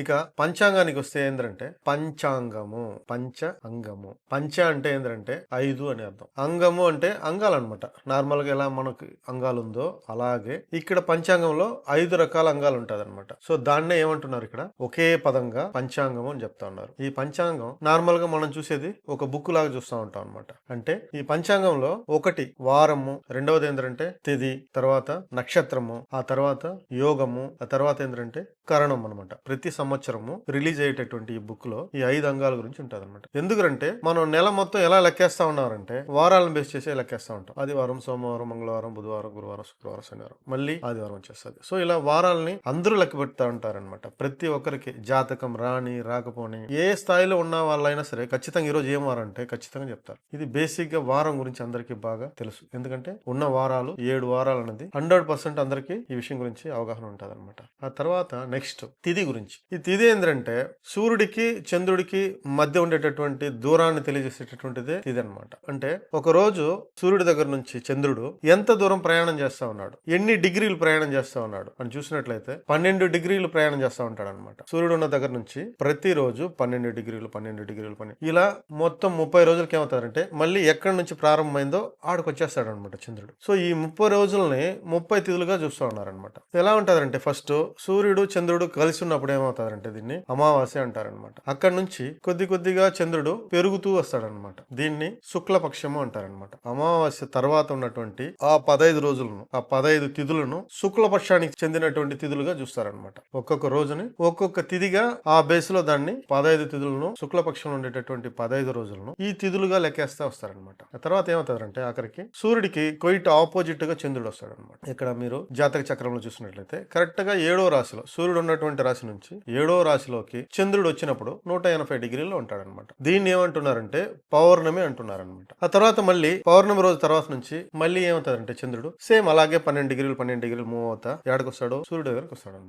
ఇక పంచాంగానికి వస్తే ఏంటంటే పంచాంగము పంచ అంగము పంచ అంటే ఏంటంటే ఐదు అని అర్థం. అంగము అంటే అంగాలు అనమాట నార్మల్గా ఎలా మనకు అంగాలు ఉందో అలాగే ఇక్కడ పంచాంగంలో ఐదు రకాల అంగాలు ఉంటది అనమాట సో దాన్నే ఏమంటున్నారు ఇక్కడ? ఒకే పదంగా పంచాంగం అని చెప్తా ఉన్నారు. ఈ పంచాంగం నార్మల్గా మనం చూసేది ఒక బుక్ లాగా చూస్తూ ఉంటాం అనమాట అంటే ఈ పంచాంగంలో ఒకటి వారము రెండవది ఏంటంటే తిది తర్వాత నక్షత్రము ఆ తర్వాత యోగము ఆ తర్వాత ఏంటంటే కరణం అనమాట ప్రతి సంవత్సరము రిలీజ్ అయ్యేటటువంటి ఈ బుక్లో ఈ ఐదు అంగాల గురించి ఉంటుంది అనమాట ఎందుకంటే మనం నెల మొత్తం ఎలా లెక్కేస్తా ఉన్నారంటే వారాలను బేస్ చేసి లెక్కేస్తా ఉంటాం. ఆదివారం సోమవారం మంగళవారం బుధవారం గురువారం శుక్రవారం శనివారం. మళ్ళీ ఆదివారం వచ్చేస్తుంది. సో ఇలా వారాలని అందరూ లెక్క పెడతా ఉంటారనమాట ప్రతి ఒక్కరికి జాతకం రాని రాకపోని ఏ స్థాయిలో ఉన్న వాళ్ళైనా సరే ఖచ్చితంగా ఈ రోజు ఏం వారం అంటే ఖచ్చితంగా చెప్తారు. ఇది బేసిక్గా వారం గురించి అందరికీ బాగా తెలుసు. ఎందుకంటే ఉన్న వారాలు ఏడు వారాలు అనేది హండ్రెడ్ పర్సెంట్ అందరికీ ఈ విషయం గురించి అవగాహన ఉంటుంది అనమాట ఆ తర్వాత నెక్స్ట్ తిథి గురించి. ఈ ఇది ఏంటంటే సూర్యుడికి చంద్రుడికి మధ్య ఉండేటటువంటి దూరాన్ని తెలియజేసేటటువంటిదే తిథి అనమాట అంటే ఒక రోజు సూర్యుడి దగ్గర నుంచి చంద్రుడు ఎంత దూరం ప్రయాణం చేస్తా ఉన్నాడు? ఎన్ని డిగ్రీలు ప్రయాణం చేస్తా ఉన్నాడు? అని చూసినట్లయితే పన్నెండు డిగ్రీలు ప్రయాణం చేస్తా ఉంటాడు అనమాట సూర్యుడు ఉన్న దగ్గర నుంచి ప్రతిరోజు పన్నెండు డిగ్రీలు పన్నెండు డిగ్రీలు పన్నెండు ఇలా మొత్తం ముప్పై రోజులకి ఏమవుతారంటే మళ్ళీ ఎక్కడి నుంచి ప్రారంభమైందో ఆడికి వచ్చేస్తాడు అనమాట చంద్రుడు. సో ఈ ముప్పై రోజుల్ని ముప్పై తిథులుగా చూస్తూ ఉన్నారనమాట ఎలా ఉంటదంటే ఫస్ట్ సూర్యుడు చంద్రుడు కలిసి ఉన్నప్పుడు అవుతారంటే దీన్ని అమావాస్య అంటారనమాట అక్కడ నుంచి కొద్ది కొద్దిగా చంద్రుడు పెరుగుతూ వస్తాడనమాట దీన్ని శుక్లపక్షము అంటారనమాట అమావాస్య తర్వాత ఉన్నటువంటి ఆ పదైదు రోజులను ఆ పదైదు తిథులను శుక్లపక్షానికి చెందినటువంటి తిథులుగా చూస్తారనమాట ఒక్కొక్క రోజుని ఒక్కొక్క తిథిగా ఆ బేస్లో దాన్ని పదైదు తిథులను శుక్లపక్షంలో ఉండేటటువంటి పదైదు రోజులను ఈ తిథులుగా లెక్కేస్తా వస్తారనమాట తర్వాత ఏమవుతారంటే ఆఖరికి సూర్యుడికి కొయిట్ ఆపోజిట్గా చంద్రుడు వస్తాడనమాట ఇక్కడ మీరు జాతక చక్రంలో చూసినట్లయితే కరెక్ట్గా ఏడో రాశిలో సూర్యుడు ఉన్నటువంటి రాశి నుంచి ఏడో రాశిలోకి చంద్రుడు వచ్చినప్పుడు నూట ఎనభై డిగ్రీలో ఉంటాడనమాట. దీన్ని ఏమంటున్నారంటే పౌర్ణమి అంటున్నారనమాట. ఆ తర్వాత మళ్ళీ పౌర్ణమి రోజు తర్వాత నుంచి మళ్ళీ ఏమవుతారంటే చంద్రుడు సేమ్ అలాగే పన్నెండు డిగ్రీలు పన్నెండు డిగ్రీలు మూవ్ అవుతా ఎక్కడికి వస్తాడో సూర్యుడు దగ్గరకు వస్తాడు అనమాట